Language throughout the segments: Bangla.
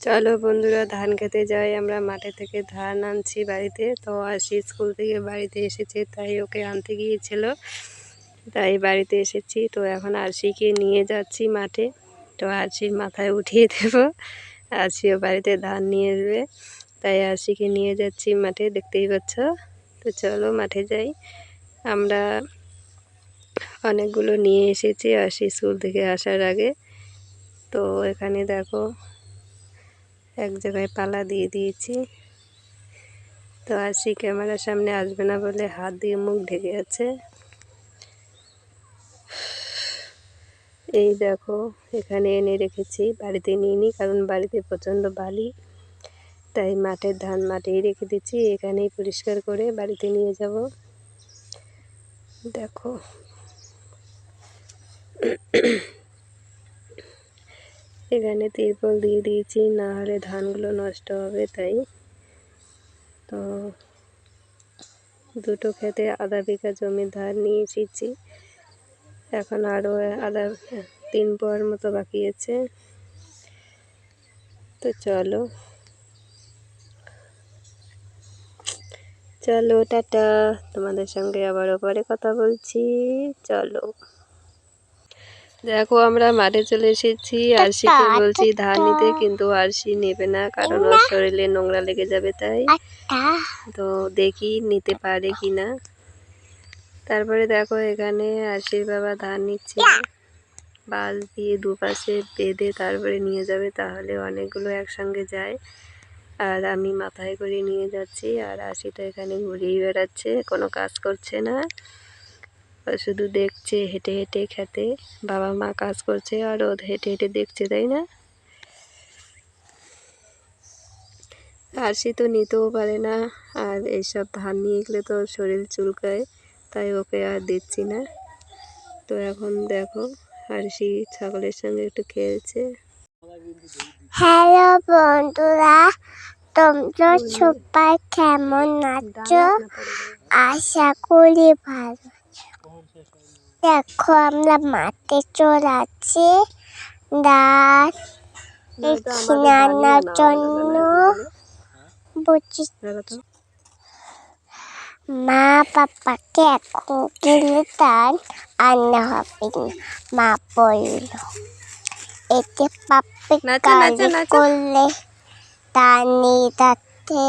চলো বন্ধুরা, ধান খেতে যাই। আমরা মাঠে থেকে ধান আনছি বাড়িতে। তো আসি স্কুল থেকে, বাড়িতে এসেছে, তাই ওকে আনতে গিয়েছিল। তাই বাড়িতে এসেছি। তো এখন আরশিকে নিয়ে যাচ্ছি মাঠে। তো আরশির মাথায় উঠিয়ে দেব। আরশিও বাড়িতে ধান নিয়ে আসবে। তাই আরশিকে নিয়ে যাচ্ছি মাঠে, দেখতেই পাচ্ছ? তো চলো মাঠে যাই। আমরা অনেকগুলো নিয়ে এসেছি আরশি স্কুল থেকে আসার আগে। তো এখানে দেখো এক জায়গায় পালা দিয়ে দিয়েছি। তো আসি ক্যামেরার সামনে আসবে না বলে হাত দিয়ে মুখ ঢেকে আছে। এই দেখো, এখানে এনে রেখেছি, বাড়িতে নিয়ে নিই কারণ বাড়িতে প্রচণ্ড বালি। তাই মাঠের ধান মাঠেই রেখে দিচ্ছি, এখানেই পরিষ্কার করে বাড়িতে নিয়ে যাব। দেখো। এখানে তিরপল দিয়ে দিয়েছি, না হলে ধানগুলো নষ্ট হবে, তাই। তো দুটো খেতে আধা বিঘা জমি ধান নিয়ে এসেছি। এখন আরও আধা, তিন পর মতো বাকি আছে। তো চলো। চলো, টাটা। তোমাদের সঙ্গে আবারও পরে কথা বলছি। চলো। দেখো আমরা মাঠে চলে এসেছি। আরশিকে বলছি ধান নিতে কিন্তু আরশি নেবে না কারণ ওর শরীরে নোংরা লেগে যাবে তাই। তো দেখি নিতে পারে কি না। তারপরে দেখো এখানে আরশির বাবা ধান নিচ্ছে। বাস দিয়ে দুপাশে বেঁধে তারপরে নিয়ে যাবে তাহলে অনেকগুলো একসঙ্গে যায়। আর আমি মাথায় করে নিয়ে যাচ্ছি আর আশিটা এখানে ঘুরেই বেড়াচ্ছে কোনো কাজ করছে না। ও শুধু দেখছে, হেঁটে হেঁটে খেতে। বাবা মা কাজ করছে আর ও হেঁটে হেঁটে দেখছে, তাই না? আরশি তো নিতেও পারে না। আর এইসব ধান নিয়ে গেলে তো শরীর চুলকায়, তাই ওকে আর দিচ্ছি না। তো এখন দেখো আরশি ছাগলের সঙ্গে একটু খেলছে। হ্যালো বন্ধুরা, তোমরা সবাই কেমন আছো? আশা করি ভালো। দেখো আমরা মাঠে চড়াচ্ছি। ডাল আনার জন্য বুঝি মা পাপাকে এখন গেলে তার আনা হবে না। মা বলল এতে কালি নাচো। করলে তার নিদাতে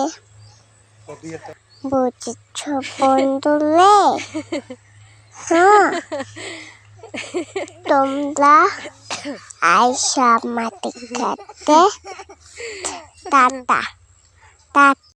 বুঝেছ বন্ধুরে? হ্যাঁ তোমরা আইসা মাটি খেতে টাটা। টাটা।